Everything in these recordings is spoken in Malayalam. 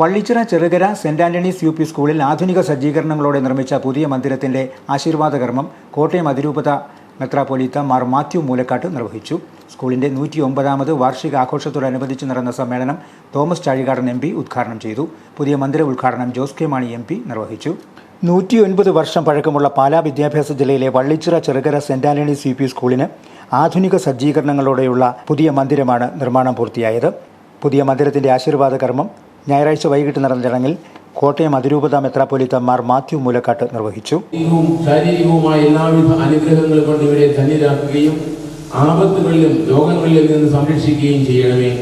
Vallichira Cherukara saint Antony's U P സ്കൂളിൽ ആധുനിക സജ്ജീകരണങ്ങളോടെ നിർമ്മിച്ച പുതിയ മന്ദിരത്തിന്റെ ആശീർവാദ കർമ്മം കോട്ടയം അതിരൂപത മെത്രാപ്പൊലീത്ത മാർ മാത്യു മൂലക്കാട്ട് നിർവഹിച്ചു. സ്കൂളിന്റെ നൂറ്റി ഒമ്പതാമത് വാർഷിക ആഘോഷത്തോടനുബന്ധിച്ച് നടന്ന സമ്മേളനം തോമസ് ചാഴികാടൻ എം പി ഉദ്ഘാടനം ചെയ്തു. പുതിയ മന്ദിര ഉദ്ഘാടനം Jose K Mani M P നിർവഹിച്ചു. നൂറ്റി ഒൻപത് വർഷം പഴക്കമുള്ള പാലാ വിദ്യാഭ്യാസ ജില്ലയിലെ Vallichira Cherukara saint Antony's U P സ്കൂളിന് ആധുനിക സജ്ജീകരണങ്ങളോടെയുള്ള പുതിയ മന്ദിരമാണ് നിർമ്മാണം പൂർത്തിയായത്. പുതിയ മന്ദിരത്തിന്റെ ആശീർവാദ കർമ്മം ഞായറാഴ്ച വൈകിട്ട് നടന്ന ചടങ്ങിൽ കോട്ടയം അതിരൂപത മെത്രാപ്പൊലിത്ത മാർ മാത്യു മൂലക്കാട്ട് നിർവഹിച്ചു. എല്ലാവിധ അനുഗ്രഹങ്ങൾ കൊണ്ട് ഇവരെ ധന്യരാക്കുകയും ആപത്തുകളിലും രോഗങ്ങളിലും നിന്ന് സംരക്ഷിക്കുകയും ചെയ്യണമേ.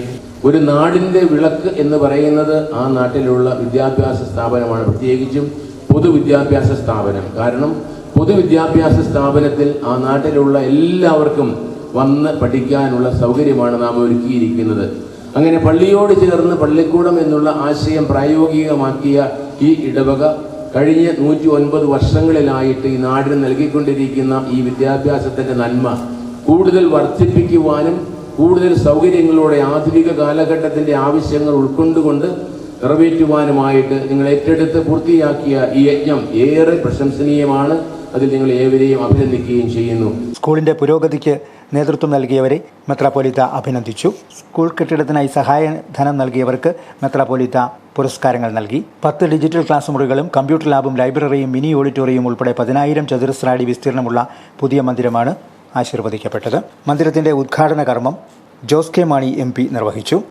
ഒരു നാടിന്റെ വിളക്ക് എന്ന് പറയുന്നത് ആ നാട്ടിലുള്ള വിദ്യാഭ്യാസ സ്ഥാപനമാണ്. പ്രത്യേകിച്ചും പൊതുവിദ്യാഭ്യാസ സ്ഥാപനം. കാരണം പൊതുവിദ്യാഭ്യാസ സ്ഥാപനത്തിൽ ആ നാട്ടിലുള്ള എല്ലാവർക്കും വന്ന് പഠിക്കാനുള്ള സൗകര്യമാണ് നാം ഒരുക്കിയിരിക്കുന്നത്. അങ്ങനെ പള്ളിയോട് ചേർന്ന് പള്ളിക്കൂടം എന്നുള്ള ആശയം പ്രായോഗികമാക്കിയ ഈ ഇടവക കഴിഞ്ഞ നൂറ്റി ഒൻപത് വർഷങ്ങളിലായിട്ട് ഈ നാടിന് നൽകിക്കൊണ്ടിരിക്കുന്ന ഈ വിദ്യാഭ്യാസത്തിന്റെ നന്മ കൂടുതൽ വർദ്ധിപ്പിക്കുവാനും കൂടുതൽ സൗകര്യങ്ങളോടെ ആധുനിക കാലഘട്ടത്തിന്റെ ആവശ്യങ്ങൾ ഉൾക്കൊണ്ടുകൊണ്ട് നിറവേറ്റുവാനുമായിട്ട് നിങ്ങൾ ഏറ്റെടുത്ത് പൂർത്തിയാക്കിയ ഈ യജ്ഞം ഏറെ പ്രശംസനീയമാണ്. അതിൽ നിങ്ങൾ ഏവരെയും അഭിനന്ദിക്കുകയും ചെയ്യുന്നു. സ്കൂളിന്റെ പുരോഗതിക്ക് നേതൃത്വം നൽകിയവരെ മെത്രാപ്പൊലിത്ത അഭിനന്ദിച്ചു. സ്കൂൾ കെട്ടിടത്തിനായി സഹായ ധനം നൽകിയവർക്ക് മെത്രാപ്പൊലിത്ത പുരസ്കാരങ്ങൾ നൽകി. പത്ത് ഡിജിറ്റൽ ക്ലാസ് മുറികളും കമ്പ്യൂട്ടർ ലാബും ലൈബ്രറിയും മിനി ഓഡിറ്റോറിയം ഉൾപ്പെടെ പതിനായിരം ചതുരശ്ര അടി വിസ്തീർണമുള്ള പുതിയ മന്ദിരമാണ് ആശീർവദിക്കപ്പെട്ടത്. മന്ദിരത്തിന്റെ ഉദ്ഘാടന കർമ്മം ജോസ് കെ മാണി എം നിർവഹിച്ചു.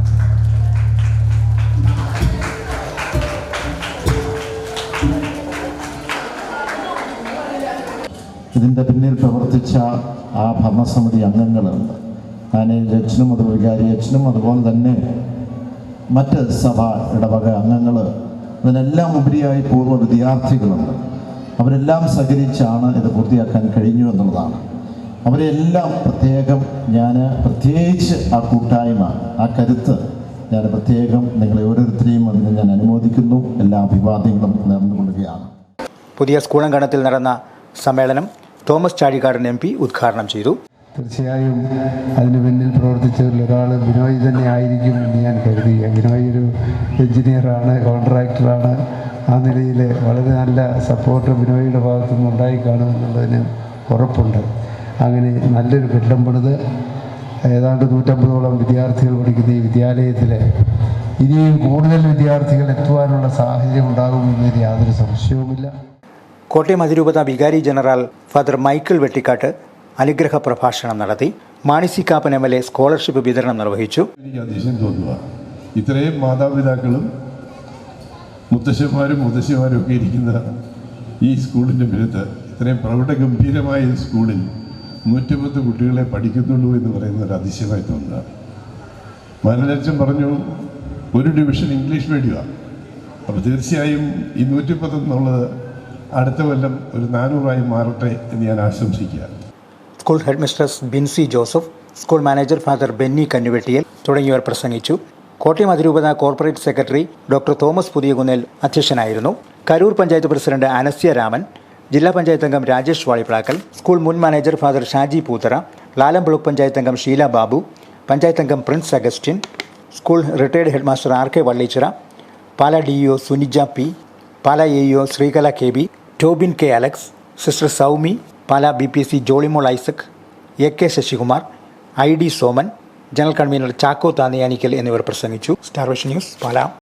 ഇതിന്റെ പിന്നിൽ പ്രവർത്തിച്ച ആ ഭരണസമിതി അംഗങ്ങളുണ്ട് മാനേജ് അച്ഛനും അത് വികാരി അച്ഛനും അതുപോലെ തന്നെ മറ്റ് സഭ ഇടവക അംഗങ്ങൾ അതിനെല്ലാം ഉപരിയായി പൂർവ വിദ്യാർത്ഥികളുണ്ട് അവരെല്ലാം സഹകരിച്ചാണ് ഇത് പൂർത്തിയാക്കാൻ കഴിഞ്ഞു എന്നുള്ളതാണ്. അവരെല്ലാം പ്രത്യേകം ഞാൻ പ്രത്യേകിച്ച് ആ കൂട്ടായ്മ ആ കരുത്ത് ഞാൻ പ്രത്യേകം നിങ്ങളെ ഓരോരുത്തരെയും അതിന് ഞാൻ അനുമോദിക്കുന്നു. എല്ലാ അഭിവാദ്യങ്ങളും നേർന്നുകൊള്ളുകയാണ്. പുതിയ സ്കൂളങ്കണത്തിൽ നടന്ന സമ്മേളനം തോമസ് ചാഴികാടൻ എം പി ഉദ്ഘാടനം ചെയ്തു. തീർച്ചയായും അതിന് പിന്നിൽ പ്രവർത്തിച്ചവരിൽ ഒരാൾ ബിനോയ് തന്നെ ആയിരിക്കും എന്ന് ഞാൻ കരുതി. ബിനോയ് ഒരു എഞ്ചിനീയറാണ് കോൺട്രാക്ടറാണ്. ആ നിലയിൽ വളരെ നല്ല സപ്പോർട്ട് ബിനോയിയുടെ ഭാഗത്തു നിന്ന് ഉണ്ടായി കാണുമെന്നുള്ളതിന് ഉറപ്പുണ്ട്. അങ്ങനെ നല്ലൊരു കെട്ടിടം പണിത് ഏതാണ്ട് നൂറ്റമ്പതോളം വിദ്യാർത്ഥികൾ പഠിക്കുന്ന ഈ വിദ്യാലയത്തിൽ ഇനിയും കൂടുതൽ വിദ്യാർത്ഥികൾ എത്തുവാനുള്ള സാഹചര്യം ഉണ്ടാകുമെന്നതിൽ യാതൊരു സംശയവുമില്ല. കോട്ടയം അതിരൂപത വികാരി ജനറൽ ഫാദർ മൈക്കിൾ വെട്ടിക്കാട്ട് അനുഗ്രഹ പ്രഭാഷണം നടത്തി. Mani C Kappan M L A scholarship വിതരണം നിർവഹിച്ചു. ഇത്രയും മാതാപിതാക്കളും മുത്തശ്ശന്മാരും മുത്തശ്ശിമാരും ഒക്കെ ഇരിക്കുന്ന ഈ സ്കൂളിന്റെ മുന്നത്ത് ഇത്രയും പ്രൗഢഗംഭീരമായ ഈ സ്കൂളിൽ നൂറ്റിപ്പത്ത് കുട്ടികളെ പഠിക്കുന്നുള്ളൂ എന്ന് പറയുന്ന ഒരു അതിശയമായി തോന്നുക. മാനലക്ഷം പറഞ്ഞു ഒരു ഡിവിഷൻ ഇംഗ്ലീഷ് മീഡിയമാണ് അപ്പോൾ തീർച്ചയായും ഈ നൂറ്റിപ്പത്ത് എന്നുള്ളത് അടുത്ത കൊല്ലം ഒരു നാനൂറായി മാറട്ടെ എന്ന് ഞാൻ ആശംസിക്കുക. School headmistress Binsy Joseph school manager father Benny Kannuvettiyal തുടങ്ങിയവർ പ്രസംഗിച്ചു. കോട്ടയം അതിരൂപത corporate secretary doctor Thomas Puthiyakunnel അധ്യക്ഷനായിരുന്നു. കരൂർ പഞ്ചായത്ത് പ്രസിഡന്റ് അനസ്യ രാമൻ ജില്ലാ പഞ്ചായത്ത് അംഗം രാജേഷ് വാളിപ്ലാക്കൽ സ്കൂൾ മുൻ manager father Shaji Poothara Lalam block panchayat അംഗം ഷീല ബാബു പഞ്ചായത്ത് അംഗം Prince Augustine school retired headmaster R K Vallichira Pala D EO Sunija P Pala A Sreekala K B Tobin K Alex sister Saumy Pala B P C Jollymol Isaac A K Sasikumar I D Soman general convener Chacko Thaniyanikkal എന്നിവർ പ്രസംഗിച്ചു. Star vision news Pala.